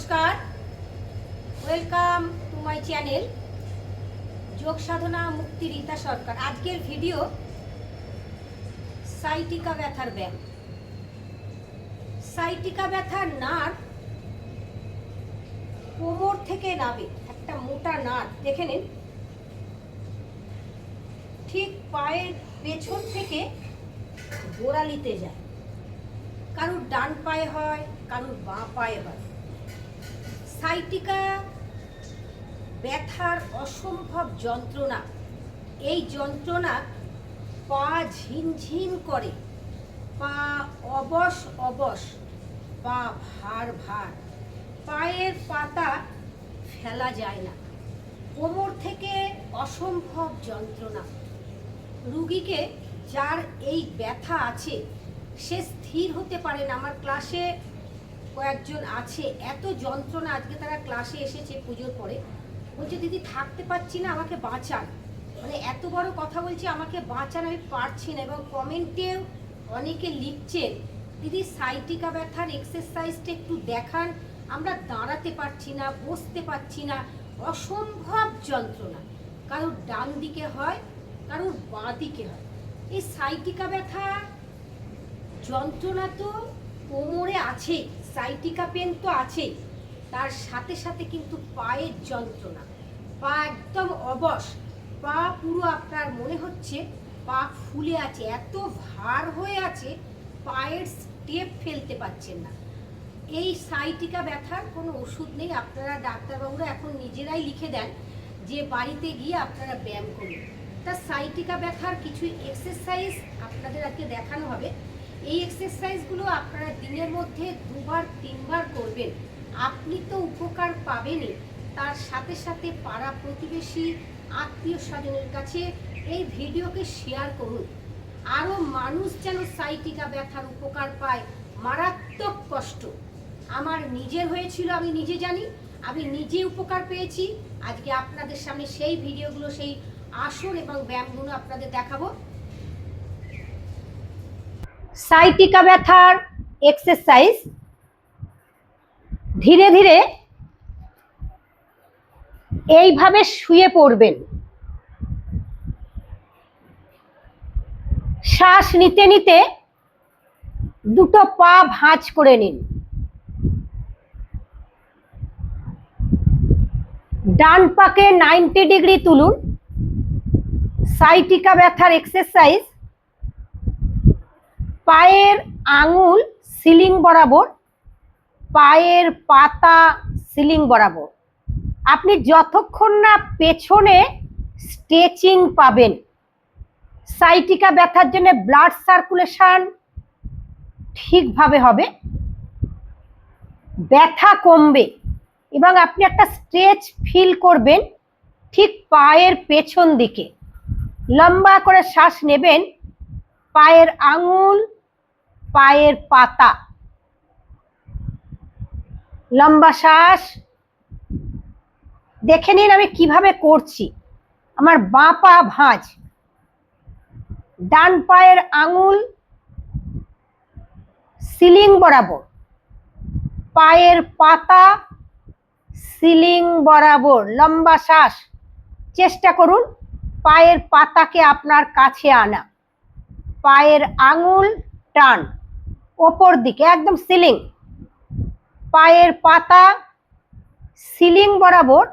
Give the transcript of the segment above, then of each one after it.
নমস্কার। Welcome to my channel যোগ সাধনা মুক্তি রীতা সরকার। আজকের ভিডিও সাইটিকা ব্যথার ব্যায়াম। সাইটিকা ব্যথার নার কোমর থেকে নাবে একটা মোটা নার, দেখে নিন। ঠিক পায়ের পেছন থেকে গোড়ালিতে যায়। কারুর ডান পায়ে হয়, কারুর বাঁ পায়ে হয়। সাইটিকা ব্যথার অসম্ভব যন্ত্রণা। এই যন্ত্রণা পা ঝিনঝিন করে। পা অবশ অবশ, পা ভার ভার। পায়ের পাতা ফেলা যায় না। কোমর থেকে অসম্ভব যন্ত্রণা। রুগীকে যার এই ব্যথা আছে, সে স্থির হতে পারে না। আমার ক্লাসে কয়েকজন আছে, এত যন্ত্রণা আজকে তারা ক্লাসে এসেছে পুজোর পরে। বলছে, দিদি, থাকতে পারছি না, আমাকে বাঁচান। মানে এত বড় কথা বলছি, আমাকে বাঁচান, আমি পারছি না। এবং কমেন্টেও অনেকে লিখছেন, দিদি সাইটিকা ব্যথার এক্সারসাইজটা একটু দেখান, আমরা দাঁড়াতে পারছি না, বসতে পারছি না। অসম্ভব যন্ত্রণা। কারোর ডান দিকে হয়, কারোর বাঁ দিকে হয়। এই সাইটিকা ব্যথা যন্ত্রণা তো কোমরে আছে সাইটিকা পেন তো আছে তার সাথে সাথে কিন্তু পায়ের যন্ত্রণা। পা একদম অবশ। পা পুরো আপনার মনে হচ্ছে পা ফুলে আছে, এত ভার হয়ে আছে, পায়ের স্টেপ ফেলতে পারছেন না। এই সাইটিকা ব্যথার কোনো ওষুধ নেই। আপনারা ডাক্তারবাবুরা এখন নিজেরাই লিখে দেন যে বাড়িতে গিয়ে আপনারা ব্যায়াম করুন। তা সাইটিকা ব্যথার কিছু এক্সারসাইজ আপনাদের আজকে দেখানো হবে। এই এক্সারসাইজগুলো আপনারা দিনের মধ্যে দুবার, তিনবার করবেন। আপনি তো উপকার পাবেনই। তার সাথে সাথে পাড়া প্রতিবেশী, আত্মীয় স্বজনের কাছে এই ভিডিওকে শেয়ার করুন। আরও মানুষ যেন সাইটিকা ব্যথার উপকার পায়, মারাত্মক কষ্ট। আমার নিজের হয়েছিল, আমি নিজে জানি, আমি নিজে উপকার পেয়েছি। আজকে আপনাদের সামনে সেই ভিডিওগুলো, সেই আসন এবং ব্যায়ামগুলো আপনাদের দেখাবো। সাইটিকা ব্যথার এক্সারসাইজ। ধীরে ধীরে এইভাবে শুয়ে পড়বেন। শ্বাস নিতে নিতে দুটো পা ভাঁজ করে নিন। ডান পাকে নাইনটি ডিগ্রি তুলুন। সাইটিকা ব্যথার এক্সারসাইজ পায়ের আঙুল সিলিং বরাবর, পায়ের পাতা সিলিং বরাবর। আপনি যতক্ষণ না পেছনে স্ট্রেচিং পাবেন, সাইটিকা ব্যথার জন্য ব্লাড সার্কুলেশন ঠিকভাবে হবে, ব্যথা কমবে এবং আপনি একটা স্ট্রেচ ফিল করবেন ঠিক পায়ের পেছন দিকে। লম্বা করে শ্বাস নেবেন, পায়ের আঙুল পায়ের পাতা। লম্বা শ্বাস। দেখে নিন আমি কীভাবে করছি। আমার বাঁ পা ভাঁজ। ডান পায়ের আঙুল সিলিং বরাবর। পায়ের পাতা সিলিং বরাবর। লম্বা শ্বাস। চেষ্টা করুন পায়ের পাতাকে আপনার কাছে আনা। পায়ের আঙুল টান। ওপর দিকে, একদম সিলিং পায়ের পাতা সিলিং বরাবর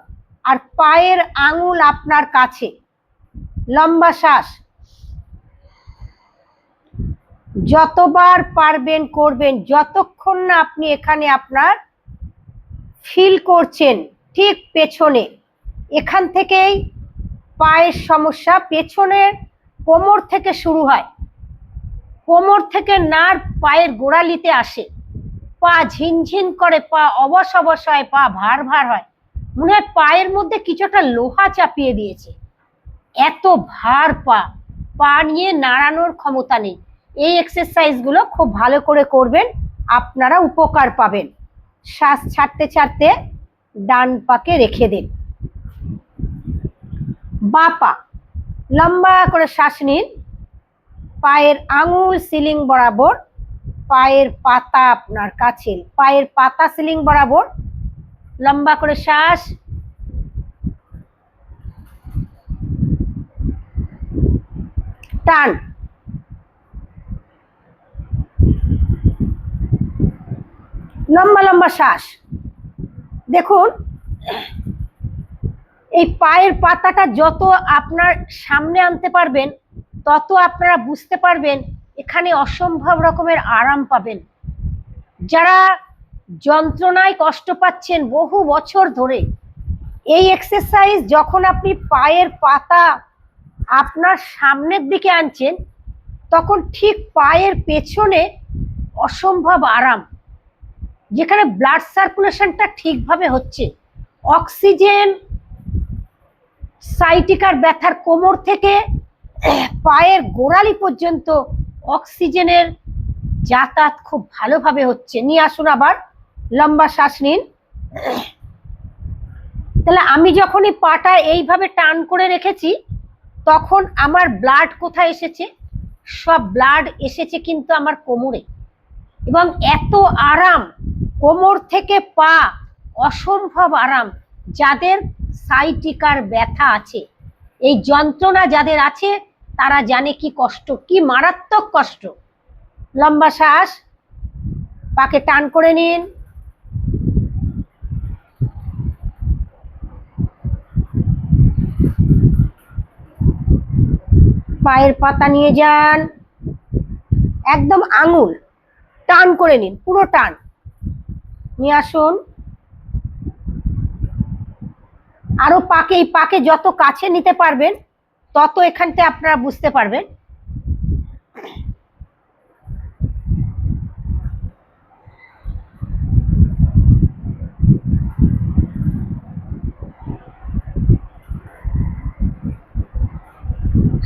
আর পায়ের আঙুল আপনার কাছে। লম্বা শ্বাস। যতবার পারবেন, করবেন, যতক্ষণ না আপনি এখানে আপনার ফিল করছেন, ঠিক পেছনে। এখান থেকেই পায়ের সমস্যা পেছনের কোমর থেকে শুরু হয়। কোমর থেকে নার্ভ পায়ের গোড়ালিতে আসে। পা ঝিনঝিন করে, পা অবশ অবশ হয়, পা ভার ভার হয়। মনে হয় পায়ের মধ্যে কিছুটা লোহা চাপিয়ে দিয়েছে। এত ভার পা পা নিয়ে নাড়ানোর ক্ষমতা নেই। এই এক্সারসাইজগুলো খুব ভালো করে করবেন, আপনারা উপকার পাবেন। শ্বাস ছাড়তে ছাড়তে ডান পাকে রেখে দিন। বা পা, লম্বা করে শ্বাস নিন। পায়ের আঙুল সিলিং বরাবর, পায়ের পাতা আপনার কাছে, পায়ের পাতা সিলিং বরাবর, লম্বা করে শ্বাস। টান। লম্বা লম্বা শ্বাস। দেখুন, এই পায়ের পাতাটা যত আপনার সামনে আনতে পারবেন তত আপনারা বুঝতে পারবেন এখানে অসম্ভব রকমের আরাম পাবেন। যারা যন্ত্রণায় কষ্ট পাচ্ছেন বহু বছর ধরে, এই এক্সারসাইজ যখন আপনি পায়ের পাতা আপনার সামনের দিকে আনছেন, তখন ঠিক পায়ের পেছনে অসম্ভব আরাম, যেখানে ব্লাড সার্কুলেশনটা ঠিকভাবে হচ্ছে। অক্সিজেন সাইটিকার ব্যথার কোমর থেকে পায়ের গোড়ালি পর্যন্ত অক্সিজেনের যাতায়াত খুব ভালোভাবে হচ্ছে। নিয়ে আসুন আবার, লম্বা শ্বাস নিন। তাহলে আমি যখন এই পাটা এইভাবে টান করে রেখেছি, তখন আমার ব্লাড কোথায় এসেছে? সব ব্লাড এসেছে কিন্তু আমার কোমরে। এবং এত আরাম, কোমর থেকে পা, অসম্ভব আরাম, যাদের সাইটিকার ব্যথা আছে। এই যন্ত্রণা যাদের আছে তারা জানে কি কষ্ট, কি মারাত্মক কষ্ট। লম্বা শ্বাস, পাকে টান করে নিন। পায়ের পাতা নিয়ে যান। একদম আঙুল টান করে নিন, পুরো টান। নিয়ে আসুন। আরও পাকে, এই পাকে যত কাছে নিতে পারবেন তত এখানতে আপনারা বুঝতে পারবেন।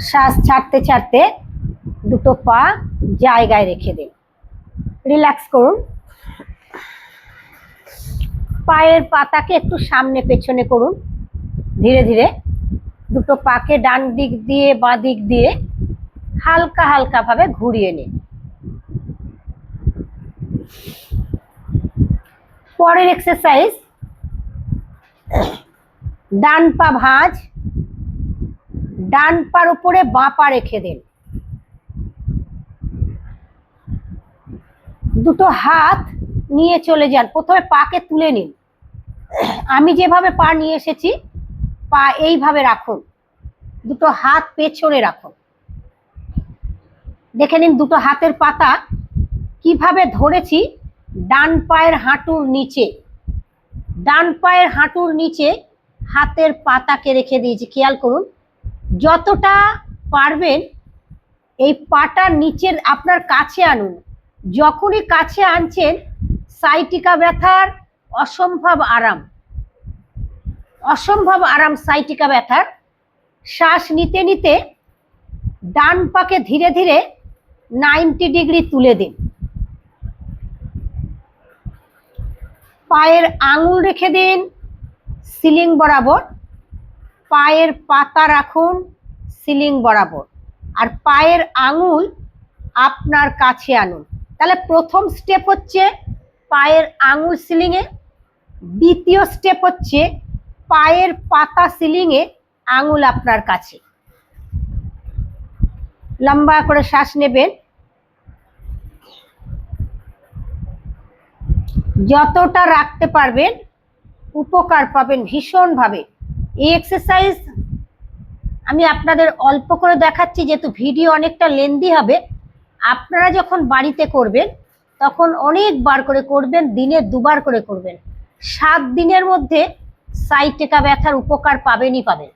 শ্বাস ছাড়তে ছাড়তে দুটো পা জায়গায় রেখে দিন। রিল্যাক্স করুন। পায়ের পাতাকে একটু সামনে পেছনে করুন। ধীরে ধীরে দুটো পাকে ডান দিক দিয়ে, বাঁ দিক দিয়ে হালকা হালকা ভাবে ঘুরিয়ে নিন। পরের এক্সারসাইজ ডান পা ভাঁজ, ডান পার উপরে বাঁ পা রেখে দিন। দুটো হাত নিয়ে চলে যান, প্রথমে পাকে তুলে নিন। আমি যেভাবে পা নিয়ে এসেছি পা এইভাবে রাখুন। দুটো হাত পেছনে রাখুন। দেখে নিন দুটো হাতের পাতা কীভাবে ধরেছি ডান পায়ের হাঁটুর নিচে। ডান পায়ের হাঁটুর নিচে হাতের পাতাকে রেখে দিয়েছি, খেয়াল করুন। যতটা পারবেন এই পাটা নিচের আপনার কাছে আনুন। যখনই কাছে আনছেন, সাইটিকা ব্যথার অসম্ভব আরাম। অসম্ভব আরাম সাইটিকা ব্যথার শ্বাস নিতে নিতে ডান পাকে ধীরে ধীরে নাইনটি ডিগ্রি তুলে দিন। পায়ের আঙুল রেখে দিন, সিলিং বরাবর। পায়ের পাতা রাখুন, সিলিং বরাবর। আর পায়ের আঙুল আপনার কাছে আনুন। তাহলে প্রথম স্টেপ হচ্ছে পায়ের আঙুল সিলিংয়ে, দ্বিতীয় স্টেপ হচ্ছে পায়ের পাতা সিলিংয়ে আঙুল আপনার কাছে। লম্বা করে শ্বাস নেবেন। যতটা রাখতে পারবেন, উপকার পাবেন ভীষণভাবে। এই এক্সারসাইজ আমি আপনাদের অল্প করে দেখাচ্ছি, যেহেতু ভিডিও অনেকটা লেন্দি হবে। আপনারা যখন বাড়িতে করবেন, তখন অনেকবার করে করবেন, দিনে দুবার করে করবেন। সাত দিনের মধ্যে সাইটেকা ব্যথার উপকার পাবেনই পাবেন।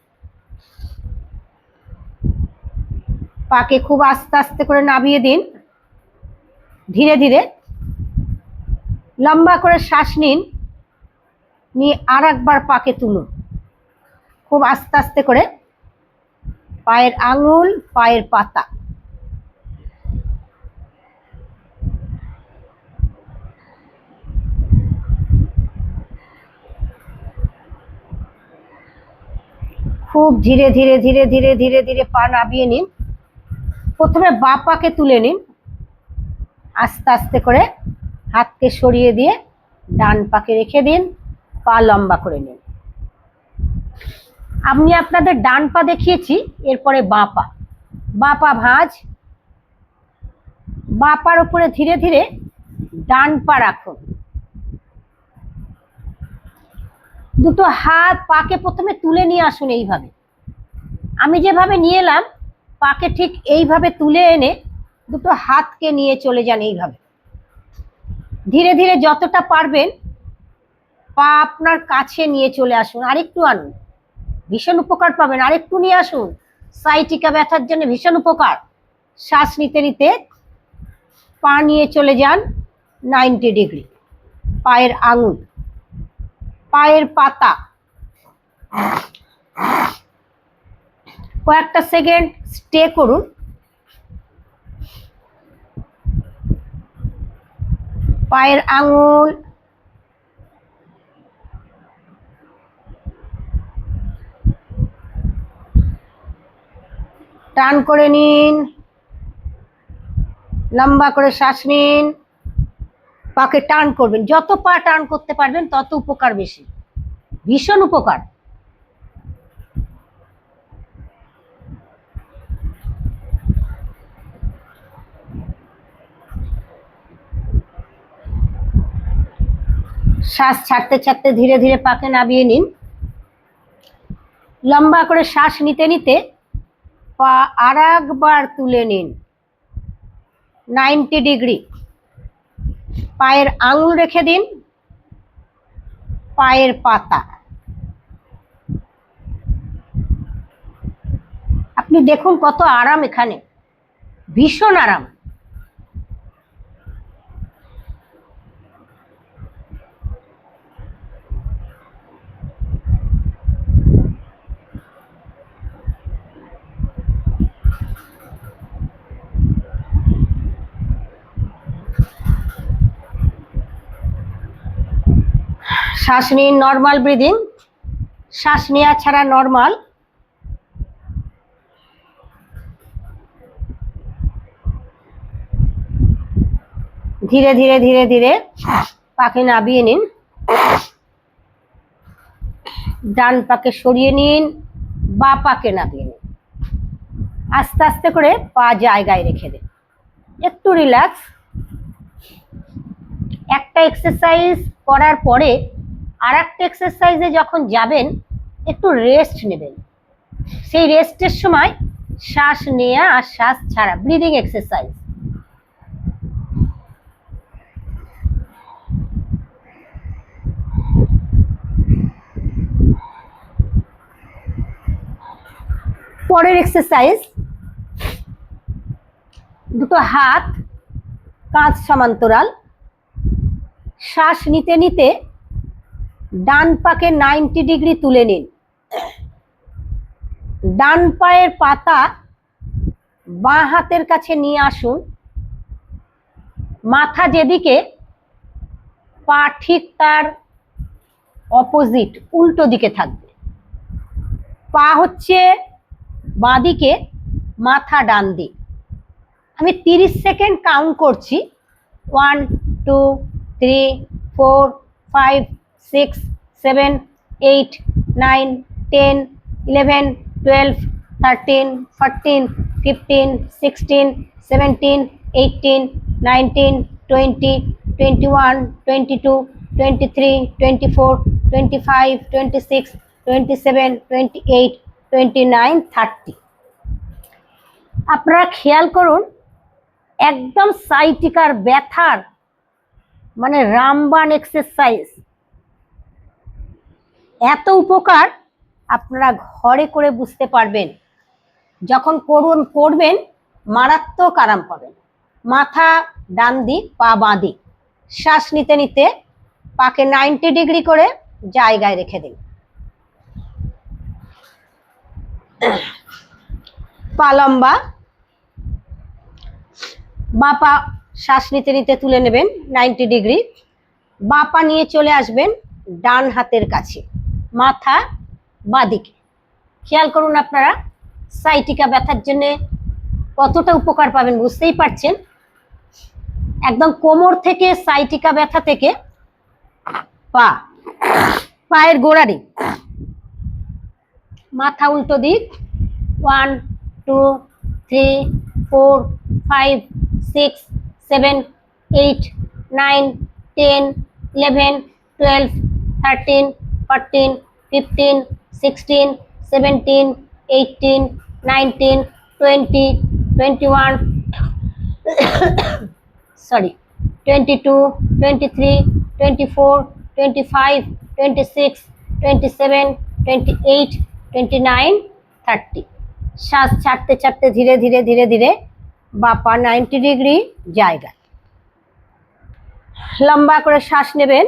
পাকে খুব আস্তে আস্তে করে নামিয়ে দিন। ধীরে ধীরে লম্বা করে শ্বাস নিন। নিয়ে আর একবার পাকে তুলুন। খুব আস্তে আস্তে করে পায়ের আঙুল, পায়ের পাতা। খুব ধীরে ধীরে ধীরে ধীরে ধীরে ধীরে পা নামিয়ে নিন। প্রথমে বা পাকে তুলে নিন। আস্তে আস্তে করে হাতকে সরিয়ে দিয়ে ডান পাকে রেখে দিন। পা লম্বা করে নিন। আমি আপনাদের ডান পা দেখিয়েছি, এরপরে বাঁ পা। বাঁ পা ভাঁজ। বাঁ পার উপরে ধীরে ধীরে ডান পা রাখুন। দুটো হাত পাকে প্রথমে তুলে নিয়ে আসুন এইভাবে। আমি যেভাবে নিয়ে এলাম, পাকে ঠিক এইভাবে তুলে এনে দুটো হাতকে নিয়ে চলে যান এইভাবে। ধীরে ধীরে যতটা পারবেন, পা আপনার কাছে নিয়ে চলে আসুন, আরেকটু আনুন। ভীষণ উপকার পাবেন, আরেকটু নিয়ে আসুন। সাইটিকা ব্যথার জন্য ভীষণ উপকার। শ্বাস নিতে নিতে পা নিয়ে চলে যান নাইনটি ডিগ্রি পায়ের আঙুল। পায়ের পাতা। কয়েকটা সেকেন্ড স্টে করুন। পায়ের আঙুল। টান করে নিন। লম্বা করে শ্বাস নিন। পাকে টান করবেন, যত পা টান করতে পারবেন তত উপকার বেশি। ভীষণ উপকার। শ্বাস ছাড়তে ছাড়তে ধীরে ধীরে পাকে নামিয়ে নিন। লম্বা করে শ্বাস নিতে নিতে পা আর একবার তুলে নিন। Ninety degree. পায়ের আঙুল রেখে দিন। পায়ের পাতা। আপনি দেখুন কত আরাম এখানে। ভীষণ আরাম। শ্বাস নিন নর্মাল ব্রিদিং শ্বাস নেওয়া ছাড়া নর্মাল ধীরে ধীরে ধীরে ধীরে পাকে নাবিয়ে নিন। ডান পাকে সরিয়ে নিন, বা পাকে নাবিয়ে নিন। আস্তে আস্তে করে পা জায়গায় রেখে দিন। একটু রিল্যাক্স একটা এক্সারসাইজ করার পরে আর একটা এক্সারসাইজে যখন যাবেন, একটু রেস্ট নেবেন। সেই রেস্টের সময় শ্বাস নেয়া আর শ্বাস ছাড়া ব্রিদিং এক্সারসাইজ পরের এক্সারসাইজ দুটো হাত, কাঁধ সমান্তরাল। শ্বাস নিতে নিতে ডান পাকে নাইনটি ডিগ্রি তুলে নিন। ডান পায়ের পাতা বাঁ হাতের কাছে নিয়ে আসুন। মাথা যেদিকে, পা ঠিক তার অপোজিট উল্টো দিকে থাকবে। পা হচ্ছে বাঁ দিকে মাথা ডান দিক। আমি তিরিশ সেকেন্ড কাউন্ট করছি। One two three four five six seven eight nine ten eleven twelve thirteen fourteen fifteen sixteen seventeen eighteen nineteen twenty twenty one twenty two twenty three twenty four twenty five twenty six twenty seven twenty eight twenty nine thirty আপনারা খেয়াল করুন, একদম সাইটিকার ব্যথার মানে Ramban exercise এত উপকার আপনারা ঘরে করে বুঝতে পারবেন। যখন করুন, করবেন, মারাত্মক আরাম পাবেন। মাথা ডান দিক, পা বাঁ দিক। শ্বাস নিতে নিতে পাকে নাইনটি ডিগ্রি করে জায়গায় রেখে দিন। পা লম্বা। বা পা শ্বাস নিতে নিতে তুলে নেবেন, নাইনটি ডিগ্রি। বা পা নিয়ে চলে আসবেন ডান হাতের কাছে। মাথা বাদিকে। খেয়াল করুন আপনারা সাইটিকা ব্যথার জন্যে কতটা উপকার পাবেন বুঝতেই পারছেন? একদম কোমর থেকে সাইটিকা ব্যথা থেকে পা, পায়ের গোড়া দিক মাথা উল্টো দিক one two three four five six seven eight nine ten eleven twelve thirteen fourteen fifteen sixteen seventeen eighteen nineteen twenty twenty one sorry 22 23 24 25 26 27 28 29 30 শ্বাস ছাড়তে ছাড়তে ধীরে ধীরে ধীরে ধীরে বাপা নাইনটি ডিগ্রি জায়গায়। লম্বা করে শ্বাস নেবেন।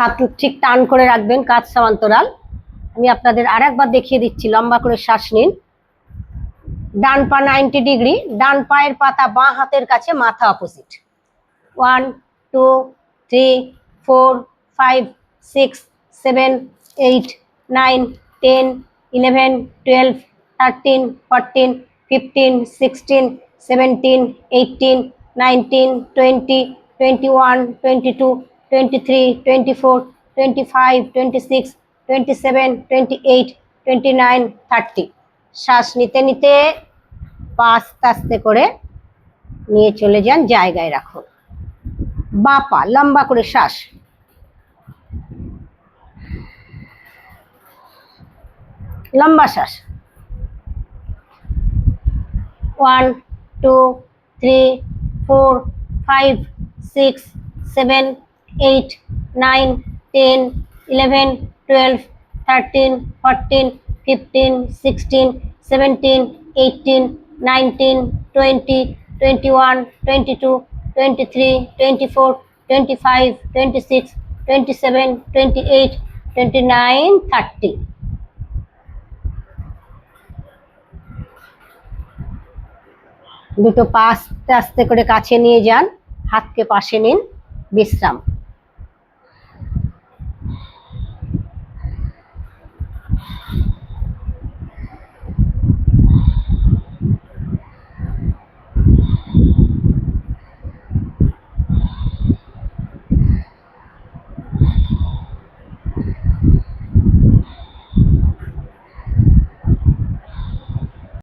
হাত ঠিক টান করে রাখবেন কাজ সমান্তরাল। আমি আপনাদের আর একবার দেখিয়ে দিচ্ছি, লম্বা করে শ্বাস নিন। ডান পা নাইনটি ডিগ্রি, ডান পায়ের পাতা বাঁ হাতের কাছে মাথা opposite one two three four five six seven eight nine ten eleven twelve thirteen fourteen fifteen sixteen seventeen eighteen nineteen twenty twenty one twenty two twenty three twenty four twenty five twenty six twenty seven twenty eight twenty nine thirty শ্বাস নিতে নিতে পা আস্তে আস্তে করে নিয়ে চলে যান, জায়গায় রাখুন। বা পা, লম্বা করে শ্বাস। লম্বা শ্বাস। One, two, three, four, five, six, seven eight nine ten eleven twelve thirteen fourteen fifteen sixteen seventeen eighteen nineteen twenty twenty one twenty two twenty three twenty four twenty five twenty six twenty seven twenty eight twenty nine thirty দুটো পা আস্তে আস্তে করে কাছে নিয়ে যান, হাতকে পাশে নিন, বিশ্রাম।